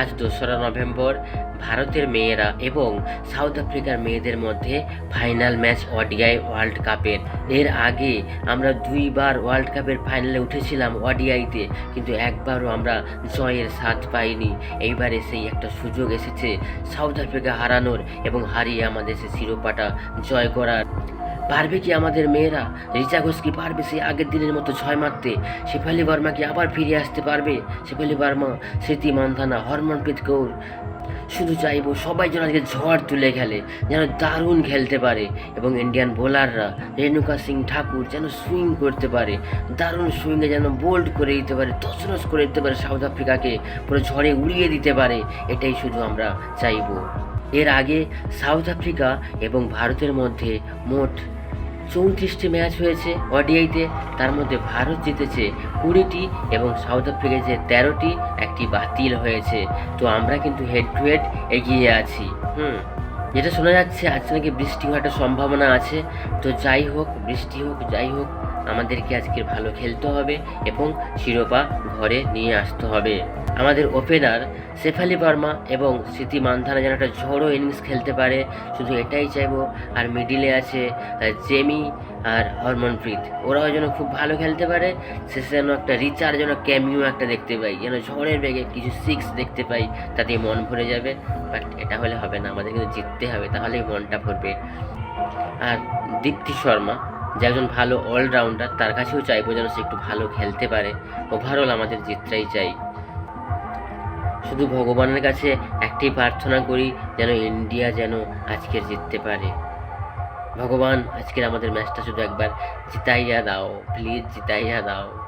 আজ দোসরা নভেম্বর ভারতের মেয়েরা এবং সাউথ আফ্রিকার মেয়েদের মধ্যে ফাইনাল ম্যাচ ওডিআই ওয়ার্ল্ড কাপের। এর আগে আমরা দুইবার ওয়ার্ল্ড কাপের ফাইনালে উঠেছিলাম ওডিআইতে, কিন্তু একবারও আমরা জয়ের স্বাদ পাইনি। এইবারে সেই একটা সুযোগ এসেছে সাউথ আফ্রিকা হারানোর এবং হারিয়ে আমাদের সে শিরোপাটা জয় করার। পারবে কি আমাদের মেয়েরা? রিচা ঘোষ কি পারবে সেই আগের দিনের মতো ছয় মারতে? শেফালি বর্মা কি আবার ফিরে আসতে পারবে? শেফালি বর্মা, স্মৃতি মান্ধানা, হরমনপ্রীত কৌর। শুধু চাইব সবাই যেন আজকে ঝড় তুলে খেলে, যেন দারুণ খেলতে পারে। এবং ইন্ডিয়ান বোলাররা রেণুকা সিং ঠাকুর যেন সুইং করতে পারে। দারুণ সুইংয়ে যেন বোল্ড করে দিতে পারে, তছনছ করে দিতে পারে সাউথ আফ্রিকাকে পুরো ঝড়ে উড়িয়ে দিতে পারে, এটাই শুধু আমরা চাইব। এর আগে সাউথ আফ্রিকা এবং ভারতের মধ্যে মোট চৌত্রিশটি ম্যাচ হয়েছে ওডিআইতে। তার মধ্যে ভারত জিতেছে কুড়িটি এবং সাউথ আফ্রিকা যে তেরোটি, একটি বাতিল হয়েছে। তো আমরা কিন্তু হেড টু হেড এগিয়ে আছি। হুম, যেটা শোনা যাচ্ছে আজকে নাকি বৃষ্টি হওয়ার সম্ভাবনা আছে। তো যাই হোক, বৃষ্টি হোক, যাই হোক আমাদেরকে আজকে ভালো খেলতে হবে এবং শিরোপা ঘরে নিয়ে আসতে হবে। আমাদের ওপেনার শেফালি বর্মা এবং স্মৃতি মান্ধানা যেন একটা ঝোড়ো ইনিংস খেলতে পারে, শুধু এটাই চাইব। আর মিডিলে আছে জেমি আর হরমনপ্রীত। ওরাও যেন খুব ভালো খেলতে পারে, শেষে যেন একটা রিচার যেন ক্যামিও একটা দেখতে পাই, যেন ঝড়ের বেগে কিছু সিক্স দেখতে পাই তাতে মন ভরে যাবে। বাট এটা হলে হবে না, আমাদের কিন্তু জিততে হবে, তাহলেই মনটা ভরবে। আর দীপ্তি শর্মা যে একজন ভালো অলরাউন্ডার তার কাছেও চাইব যেন সে একটু ভালো খেলতে পারে। ওভারঅল আমাদের জিতটাই চাই। শুধু ভগবানের কাছে একটি প্রার্থনা করি যেন ইন্ডিয়া যেন আজকের জিততে পারে। ভগবান, আজকের আমাদের ম্যাচটা শুধু একবার জিতাইয়া দাও। প্লিজ জিতাইয়া দাও।